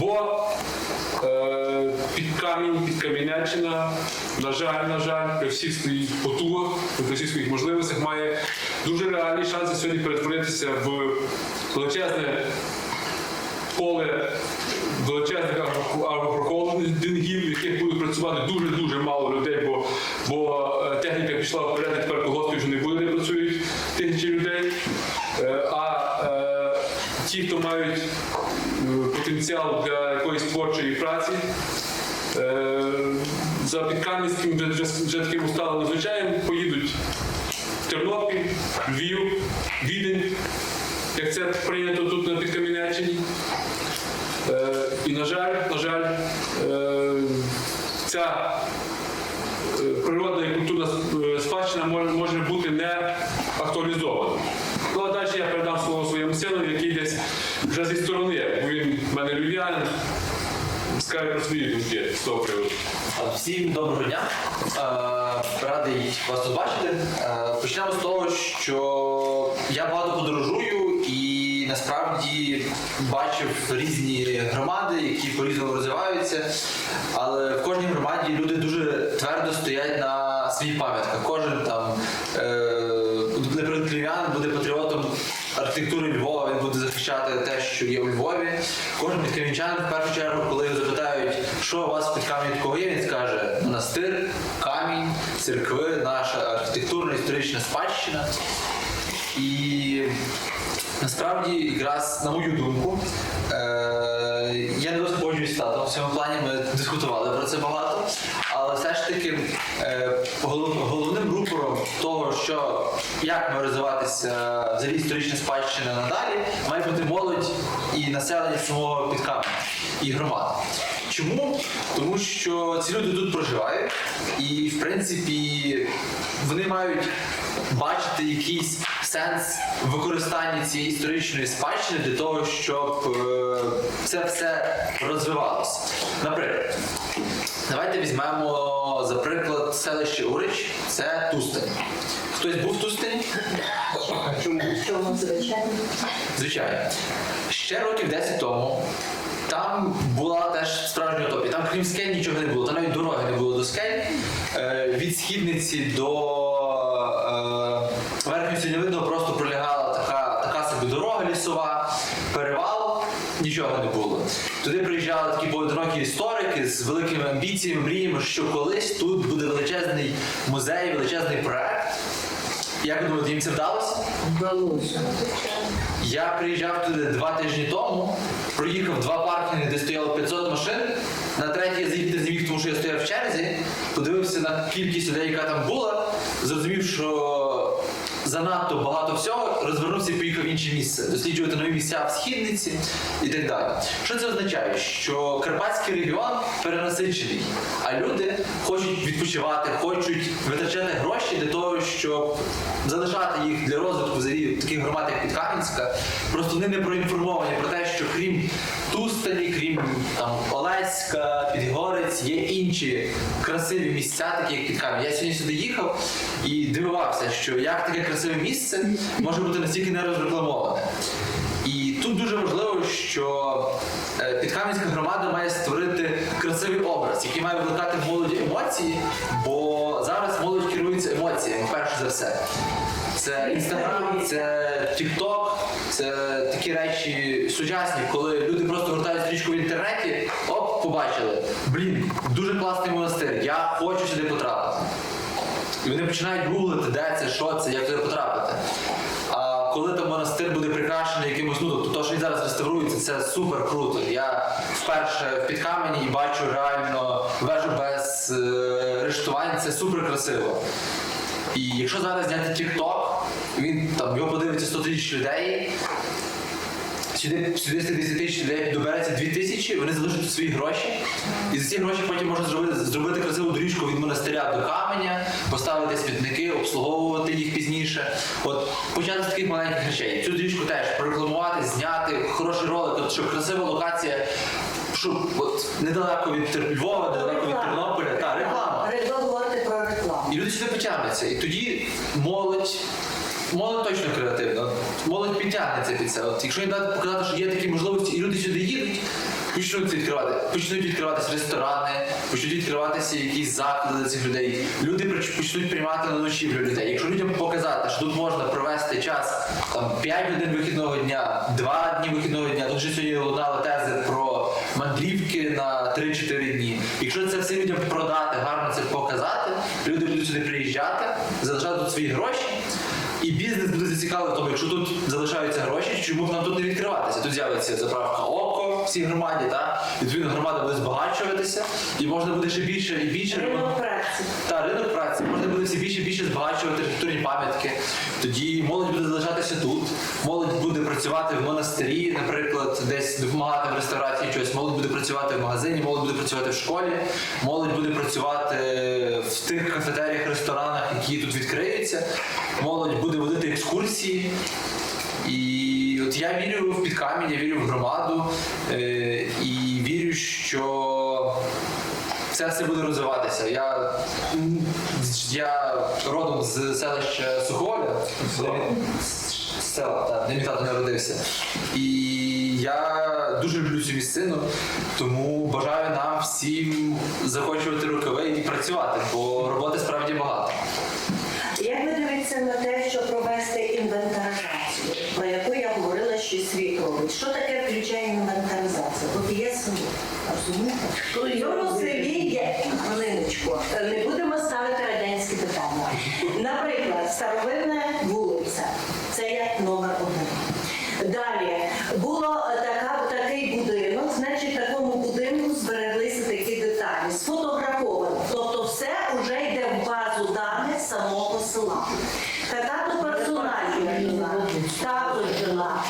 Бо е, під камінь, під Кам'янеччина, на жаль, на жаль, при всіх своїх потугах, при всіх своїх можливостях має дуже реальні шанси сьогодні перетворитися в величезне поле величезних агро- агропрохолдингів, в яких будуть працювати дуже-дуже мало людей, бо, бо е, техніка пішла вперед, і тепер колгоспів вже не буде, де працюють тисячі людей. Е, А е, ті, хто мають е, потенціал для якоїсь творчої праці, е, за підкам'янським вже, вже, таким усталим звичаєм поїдуть в Тернопіль, Львів, Відень, як це прийнято тут на Підкам'янеччині. Е, і, на жаль, на жаль, е, ця природна і культурна спадщина може, бути не актуалізована. Ну, а далі я передам слово своєму сину, який десь вже зі сторони, мене львів'янин, скаже про свої думки з того приводу. Всім доброго дня. Радий вас тут бачити. Почнемо з того, що я багато подорожую і насправді бачив різні громади, які по-різному розвиваються. Але в кожній громаді люди дуже твердо стоять на своїх пам'ятках. Кожен там, е, наприклад, львів'ян буде патріотом архітектури Львова, буде захищати те, що є у Львові. Кожен підкам'янчанин в першу чергу, коли його запитають, що у вас під камінь такого є, він скаже монастир, камінь, церкви, наша архітектурна історична спадщина. І насправді, якраз на мою думку, е, я не з татом. В цьому плані ми дискутували про це багато. Але все ж таки е, голов- головним рупором що як має розвиватися взагалі історична спадщина надалі, має бути молодь і населення самого підкам'я і громад. Чому? Тому що ці люди тут проживають, і в принципі вони мають бачити якийсь сенс використання цієї історичної спадщини для того, щоб е, це все розвивалося. Наприклад, давайте візьмемо за приклад селище Урич, це Тустань. Хтось був в Тустані? Чому звичайно? Звичайно. Ще років 10 тому там була теж справжня утопія. Там крім скель нічого не було, там навіть дороги не було до скель. Е, від східниці до е, верхнього сільневидного просто пролягала така, така собі дорога лісова, перевал, нічого не було. Туди приїжджали такі поодинокі історики з великими амбіціями, мріями, що колись тут буде величезний музей, величезний проект. Як ви думаєте, їм це вдалося? Вдалося. Я приїжджав туди два тижні тому, проїхав два паркінги, де стояло 500 машин. На третій я заїхати не зміг, тому що я стояв в черзі, подивився на кількість людей, яка там була, зрозумів, що занадто багато всього, розвернувся і поїхав в інше місце, досліджувати нові місця в східниці і так далі. Що це означає? Що Карпатський регіон перенасичений, а люди хочуть відпочивати, хочуть витрачати гроші для того, щоб залишати їх для розвитку взагалі таких громад, як Підкам'янська. Просто вони не проінформовані про те, що крім Тустані, крім там Олеська, Підгорець, є інші красиві місця, такі як Підкам'я. Я сьогодні сюди їхав і дивувався, що як таке красиве місце може бути настільки не розрекламоване. І тут дуже важливо, що е, Підкам'янська громада має створити красивий образ, який має викликати в молоді емоції, бо зараз молодь керується емоціями, перш за все. Це інстаграм, це тікток, це такі речі сучасні, коли люди просто гортають стрічку в інтернеті, оп, побачили. Блін, дуже класний монастир, я хочу сюди потрапити. І вони починають гуглити, де це, що це, як туди потрапити. А коли там монастир буде прикрашений якимось, ну тобто то, що він зараз реставрується, це супер круто. Я вперше в підкамені і бачу реально вежу без е, рештувань, це супер красиво. І якщо зараз зняти TikTok, він там його подивиться 100 тисяч людей. Сюди, сюди з 10 тисяч людей добереться 2 тисячі, вони залишать свої гроші. І за ці гроші потім можна зробити, зробити красиву доріжку від монастиря до каменя, поставити смітники, обслуговувати їх пізніше. От почати з таких маленьких речей. Цю доріжку теж прорекламувати, зняти, хороший ролик, от, щоб красива локація, щоб от недалеко від Львова, недалеко від Тернополя. Та, реклама. Реклама говорити про рекламу. І люди сюди потягнуться. І тоді молодь, молодь точно креативна. Молодь підтягнеться під це. От, якщо їм дати показати, що є такі можливості, і люди сюди їдуть, почнуть відкривати, почнуть відкриватися ресторани, почнуть відкриватися якісь заклади для цих людей. Люди почнуть приймати на ночівлю людей. Якщо людям показати, що тут можна провести час там 5 годин вихідного дня, 2 дні вихідного дня, тут же сьогодні лунали тези про мандрівки на 3-4 дні. Якщо це все людям продати, показати, люди будуть сюди приїжджати, залишати тут свої гроші. І бізнес буде зацікавлений в тому, якщо тут залишаються гроші, чому б нам тут не відкриватися? Тут з'явиться заправка око в цій громаді, та відповідно громада буде збагачуватися, і можна буде ще більше і більше Ринок праці. та ринок праці буде все більше і більше збагачувати архітектурні пам'ятки. Тоді молодь буде залишатися тут. Молодь буде працювати в монастирі, наприклад, десь допомагати в реставрації чогось. Молодь буде працювати в магазині, молодь буде працювати в школі, молодь буде працювати в тих кафетеріях, ресторанах, які тут відкриються. Молодь буде водити екскурсії. І от я вірю в підкамінь, я вірю в громаду е, і вірю, що це все буде розвиватися. Я, я родом з селища Сухоля, з села, так, де мій тато народився. І я дуже люблю цю місцину, тому бажаю нам всім захочувати рукави і працювати, бо роботи справді багато. Як ви дивитеся на те, що провести інвентаризацію, про яку я говорила ще світ робить? Що таке включає інвентаризація? От є село, розумієте? В цьому селі є хвилиночку. Не будемо ставити радянські питання. Наприклад, старовинна вулиця. Це є номер один. Далі було е, така, такий будинок, значить, в такому будинку збереглися такі деталі. Сфотографовано. Тобто все вже йде в базу даних самого села. Така то персональна жила, та то жила.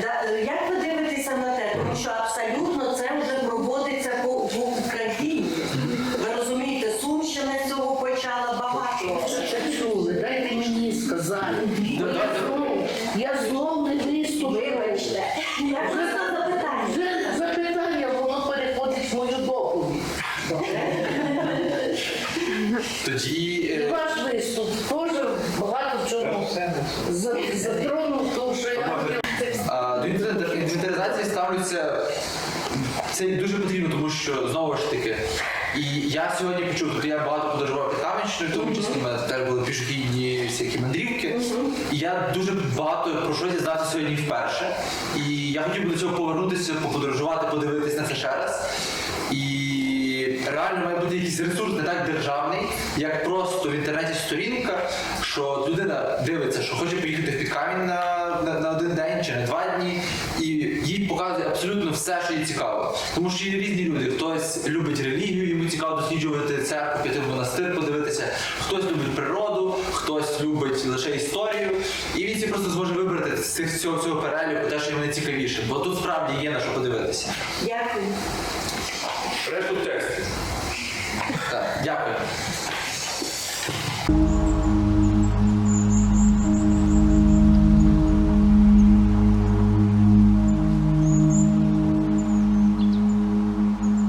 Да, е, Як ви дивитеся на те? Тому що абсолютно це вже проводиться по в Україні. Ви розумієте, Сумщина з цього почала багато. Це чули, дайте мені сказати. Да, Я да, да. знов, я знов не виступила. Вибачте, я просто запитання. Вже запитання, воно переходить в мою доповідь. Тоді І е, ваш виступ теж багато в чому за- затронув, тому що я хотіла. А, До інвентар- інвентаризації ставлюся. Це дуже потрібно, тому що знову ж таки. І я сьогодні почув, тобто я багато подорожував під Кам'янщиною, в тому числі в мене теж були пішохідні всякі мандрівки. І я дуже багато про що дізнався сьогодні вперше. І я хотів би до цього повернутися, поподорожувати, подивитись на це ще раз. І реально має бути якийсь ресурс не так державний, як просто в інтернеті сторінка, що людина дивиться, що хоче поїхати в Підкамінь на, на, на один день чи на два дні, і їй показує абсолютно все, що їй цікаво. Тому що є різні люди. Хтось любить релігію, йому цікаво досліджувати церкву, піти в монастир, подивитися, хтось любить природу, хтось любить лише історію. І він собі просто зможе вибрати з цих цього, цього переліку те, що йому найцікавіше. Бо тут справді є на що подивитися. Дякую. Решту текстів. Так, дякую.